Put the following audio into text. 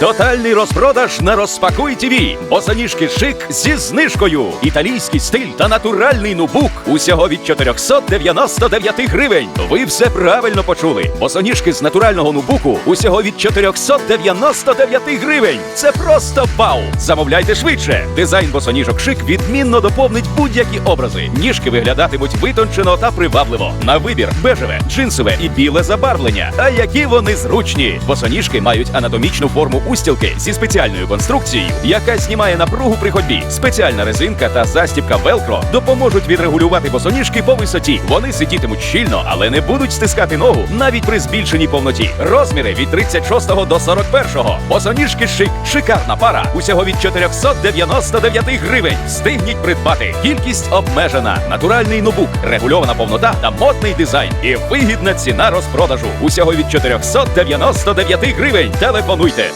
Тотальний розпродаж на розпакуй ТВ. Босоніжки шик зі знижкою. Італійський стиль та натуральний нубук. Усього від 499 гривень. Ви все правильно почули. Босоніжки з натурального нубуку усього від 499 гривень. Це просто вау! Замовляйте швидше. Дизайн босоніжок шик відмінно доповнить будь-які образи. Ніжки виглядатимуть витончено та привабливо. На вибір бежеве, джинсове і біле забарвлення. А які вони зручні! Босоніжки мають анатомічну форму устілки зі спеціальною конструкцією, яка знімає напругу при ходьбі. Спеціальна резинка та застібка велкро допоможуть відрегулювати босоніжки по висоті. Вони сидітимуть щільно, але не будуть стискати ногу навіть при збільшеній повноті. Розміри від 36 до 41. Босоніжки шик. Шикарна пара. Усього від 499 гривень. Встигніть придбати. Кількість обмежена. Натуральний нубук, регульована повнота та модний дизайн. І вигідна ціна розпродажу. Усього від 499 гривень. Телефонуйте.